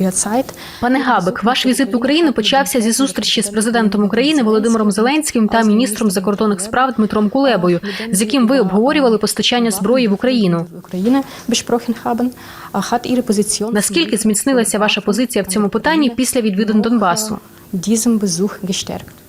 Ihre Zeit. Пане Габик, ваш візит в Україну почався зі зустрічі з президентом України Володимиром Зеленським та міністром закордонних справ Дмитром Кулебою, з яким ви обговорювали постачання зброї в Україну. Наскільки зміцнилася ваша позиція в цьому питанні після відвідин Донбасу? diesem Besuch gestärkt?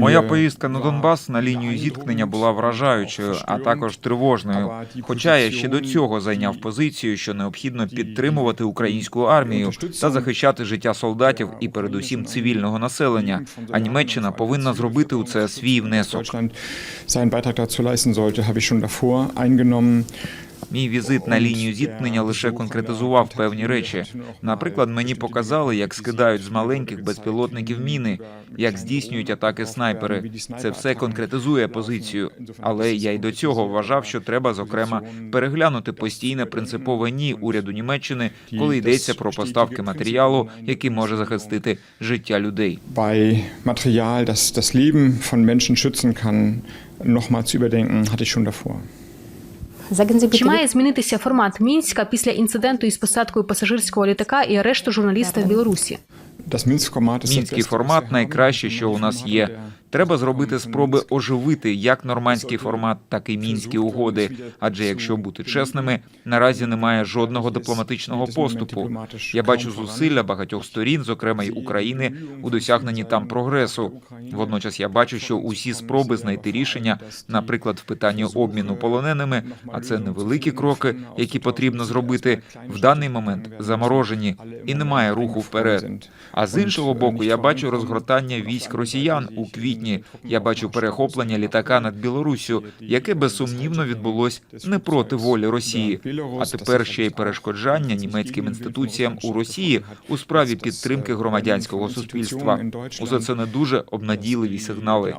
Моя поїздка на Донбас на лінію зіткнення була вражаючою, а також тривожною. Хоча я ще до цього зайняв позицію, що необхідно підтримувати українську армію та захищати життя солдатів і, передусім, цивільного населення. А Німеччина повинна зробити у це свій внесок. Мій візит на лінію зіткнення лише конкретизував певні речі. Наприклад, мені показали, як скидають з маленьких безпілотників міни, як здійснюють атаки снайпери. Це все конкретизує позицію. Але я й до цього вважав, що треба зокрема переглянути постійне принципове ні уряду Німеччини, коли йдеться про поставки матеріалу, який може захистити життя людей. Material, das das Leben von Menschen schützen kann, nochmal zu überdenken, hatte ich schon davor. Чи має змінитися формат мінська після інциденту із посадкою пасажирського літака і арешту журналіста в Білорусі? Мінський формат найкраще, що у нас є. Треба зробити спроби оживити як нормандський формат, так і мінські угоди. Адже якщо бути чесними, наразі немає жодного дипломатичного поступу. Я бачу зусилля багатьох сторін, зокрема й України, у досягненні там прогресу. Водночас я бачу, що усі спроби знайти рішення, наприклад, в питанні обміну полоненими, а це невеликі кроки, які потрібно зробити, в даний момент заморожені і немає руху вперед. А з іншого боку, я бачу розгортання військ росіян у квітні. Я бачу перехоплення літака над Білоруссю, яке безсумнівно відбулось не проти волі Росії. А тепер ще й перешкоджання німецьким інституціям у Росії у справі підтримки громадянського суспільства. Усе це не дуже обнадійливі сигнали.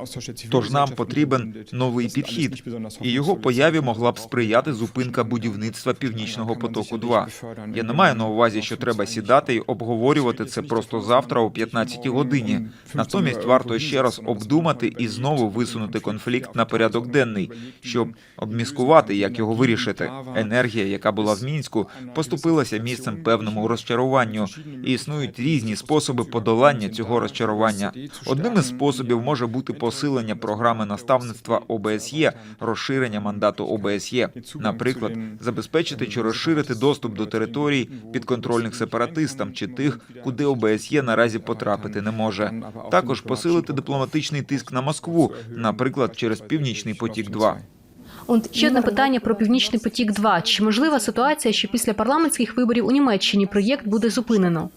Тож нам потрібен новий підхід, і його появі могла б сприяти зупинка будівництва північного потоку. 2 я не маю на увазі, що треба сідати і обговорювати це просто завтра о 15 годині. Натомість варто ще раз обдумати і знову висунути конфлікт на порядок денний, щоб обміскувати, як його вирішити. Енергія, яка була в мінську, поступилася місцем певному розчаруванню, і існують різні способи подолання цього розчарування. Одним із способів може бути посилення програми наставництва ОБСЄ, розширення мандату ОБСЄ, наприклад, забезпечити чи розширити доступ до територій підконтрольних сепаратистам чи тих, куди ОБСЄ наразі потрапити не може. Також посилити дипломатичний тиск на Москву, наприклад, через Північний потік. 2 Ще одне питання про північний потік. 2 чи можлива ситуація, що після парламентських виборів у Німеччині проєкт буде зупинено?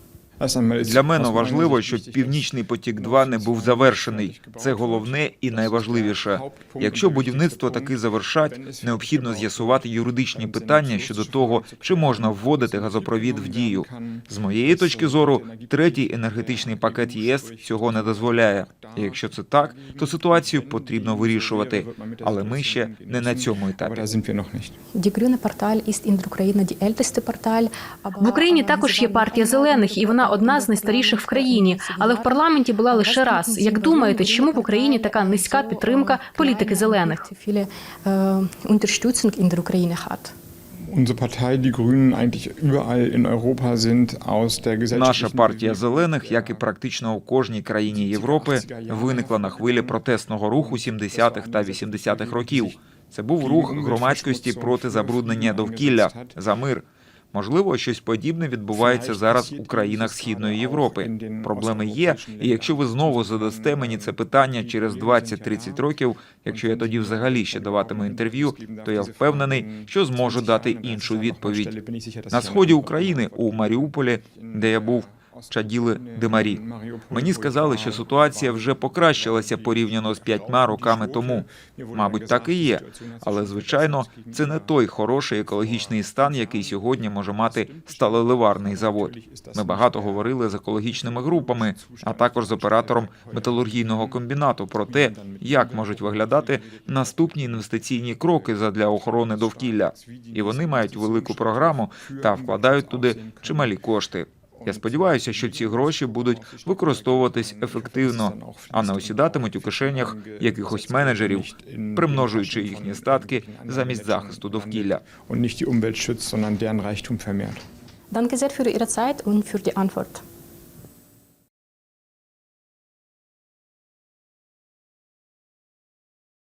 Для мене важливо, щоб північний потік 2 не був завершений. Це головне і найважливіше. Якщо будівництво таки завершать, необхідно з'ясувати юридичні питання щодо того, чи можна вводити газопровід в дію. З моєї точки зору, третій енергетичний пакет ЄС цього не дозволяє. І якщо це так, то ситуацію потрібно вирішувати. Але ми ще не на цьому етапі. В Україні також є партія зелених, і вона одна з найстаріших в країні. Але в парламенті була лише раз. Як думаєте, чому в Україні така низька підтримка політики зелених? Наша партія зелених, як і практично у кожній країні Європи, виникла на хвилі протестного руху 70-х та 80-х років. Це був рух громадськості проти забруднення довкілля за мир. Можливо, щось подібне відбувається зараз у країнах Східної Європи. Проблеми є, і якщо ви знову задасте мені це питання через 20-30 років, якщо я тоді взагалі ще даватиму інтерв'ю, то я впевнений, що зможу дати іншу відповідь. На сході України у Маріуполі, де я був, чаділи димарі. Мені сказали, що ситуація вже покращилася порівняно з п'ятьма роками тому. Мабуть, так і є. Але звичайно, це не той хороший екологічний стан, який сьогодні може мати сталеливарний завод. Ми багато говорили з екологічними групами, а також з оператором металургійного комбінату про те, як можуть виглядати наступні інвестиційні кроки задля охорони довкілля. І вони мають велику програму та вкладають туди чималі кошти. Я сподіваюся, що ці гроші будуть використовуватись ефективно, а не осідатимуть у кишенях якихось менеджерів, примножуючи їхні статки замість захисту довкілля. Danke sehr für Ihre Zeit und für die Antwort.